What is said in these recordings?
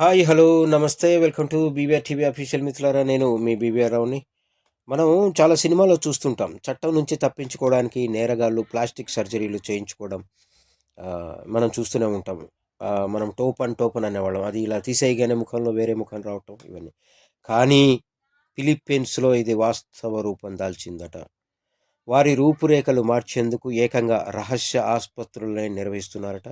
Hi hello నమస్తే. Welcome to BBR TV official మిత్రులారా నేను మీ బీబీఆర్ రావుని. మనం చాలా సినిమాలో చూస్తుంటాం. చట్టం నుంచి తప్పించుకోవడానికి నేరగాళ్ళు ప్లాస్టిక్ సర్జరీలు చేయించుకోవడం మనం చూస్తూనే ఉంటాం మనం టోపన్ టోపన్ అనేవాళ్ళం. అది ఇలా తీసేయగానే ముఖంలో వేరే ముఖం రావటం ఇవన్నీ. కానీ ఫిలిప్పీన్స్లో ఇది వాస్తవ రూపం దాల్చిందట. వారి రూపురేఖలు మార్చేందుకు ఏకంగా రహస్య ఆసుపత్రులనే నిర్వహిస్తున్నారట.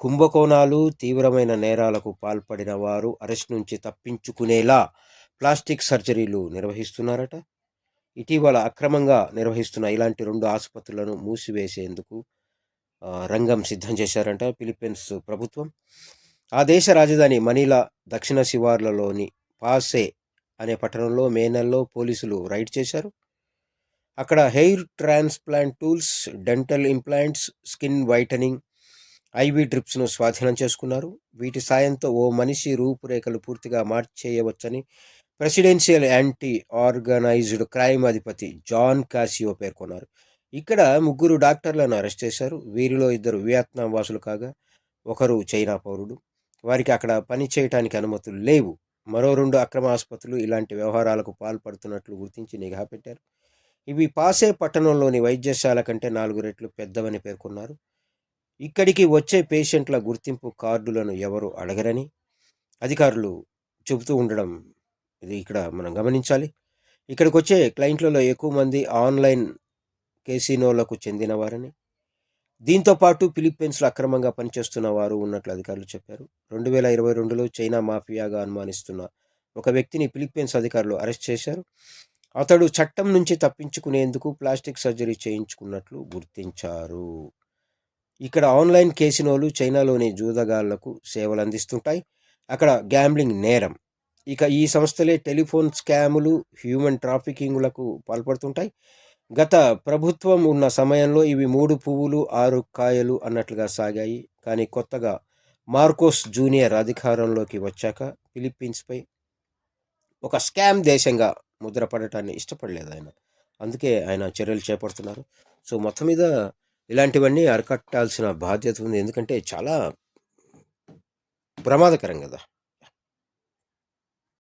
కుంభకోణాలు తీవ్రమైన నేరాలకు పాల్పడిన వారు అరెస్ట్ నుంచి తప్పించుకునేలా ప్లాస్టిక్ సర్జరీలు నిర్వహిస్తున్నారట. ఇటీవల అక్రమంగా నిర్వహిస్తున్న ఇలాంటి రెండు ఆసుపత్రులను మూసివేసేందుకు రంగం సిద్ధం చేశారంట ఫిలిప్పీన్స్ ప్రభుత్వం. ఆ దేశ రాజధాని మనీలా దక్షిణ శివార్లలోని పాసే అనే పట్టణంలో మే నెలలో పోలీసులు రైడ్ చేశారు. అక్కడ hair transplant tools dental implants skin whitening IV డ్రిప్స్ను స్వాధీనం చేసుకున్నారు. వీటి సాయంతో ఓ మనిషి రూపురేఖలు పూర్తిగా మార్చేయవచ్చని ప్రెసిడెన్షియల్ యాంటీ ఆర్గనైజ్డ్ క్రైమ్ అధిపతి జాన్ కాసియో పేర్కొన్నారు. ఇక్కడ ముగ్గురు డాక్టర్లను అరెస్ట్ చేశారు. వీరిలో ఇద్దరు వియత్నాం వాసులు కాగా ఒకరు చైనా పౌరుడు. వారికి అక్కడ పని చేయటానికి అనుమతులు లేవు. మరో రెండు అక్రమ ఆసుపత్రులు ఇలాంటి వ్యవహారాలకు పాల్పడుతున్నట్లు గుర్తించి నిఘా పెట్టారు. ఇవి పాసే పట్టణంలోని వైద్యశాల కంటే నాలుగు రెట్లు పెద్దవని పేర్కొన్నారు. ఇక్కడికి వచ్చే పేషెంట్ల గుర్తింపు కార్డులను ఎవరు అడగరని? అధికారులు చెబుతూ ఉండడం ఇది ఇక్కడ మనం గమనించాలి. ఇక్కడికి వచ్చే క్లయింట్లలో ఎక్కువ మంది ఆన్లైన్ కేసినోలకు చెందినవారని దీంతో పాటు ఫిలిప్పీన్స్లో అక్రమంగా పనిచేస్తున్న వారు ఉన్నట్లు అధికారులు చెప్పారు. రెండు వేల ఇరవై రెండులో చైనా మాఫియాగా అనుమానిస్తున్న ఒక వ్యక్తిని ఫిలిప్పీన్స్ అధికారులు అరెస్ట్ చేశారు. అతడు చట్టం నుంచి తప్పించుకునేందుకు ప్లాస్టిక్ సర్జరీ చేయించుకున్నట్లు గుర్తించారు. ఇక్కడ ఆన్లైన్ కేసినోలు చైనాలోని జూదగాళ్ళకు సేవలు అందిస్తుంటాయి అక్కడ గ్యాంబ్లింగ్ నేరం. ఇక ఈ సంస్థలే టెలిఫోన్ స్కాములు హ్యూమన్ ట్రాఫికింగ్లకు పాల్పడుతుంటాయి. గత ప్రభుత్వం ఉన్న సమయంలో ఇవి మూడు పువ్వులు ఆరు కాయలు అన్నట్లుగా సాగాయి. కానీ కొత్తగా మార్కోస్ జూనియర్ అధికారంలోకి వచ్చాక ఫిలిప్పీన్స్పై ఒక స్కామ్ దేశంగా ముద్రపడటాన్ని ఇష్టపడలేదు ఆయన. అందుకే ఆయన చర్యలు చేపడుతున్నారు. సో మొత్తం మీద ఇలాంటివన్నీ అరికట్టాల్సిన బాధ్యత ఉంది. ఎందుకంటే చాలా ప్రమాదకరం కదా.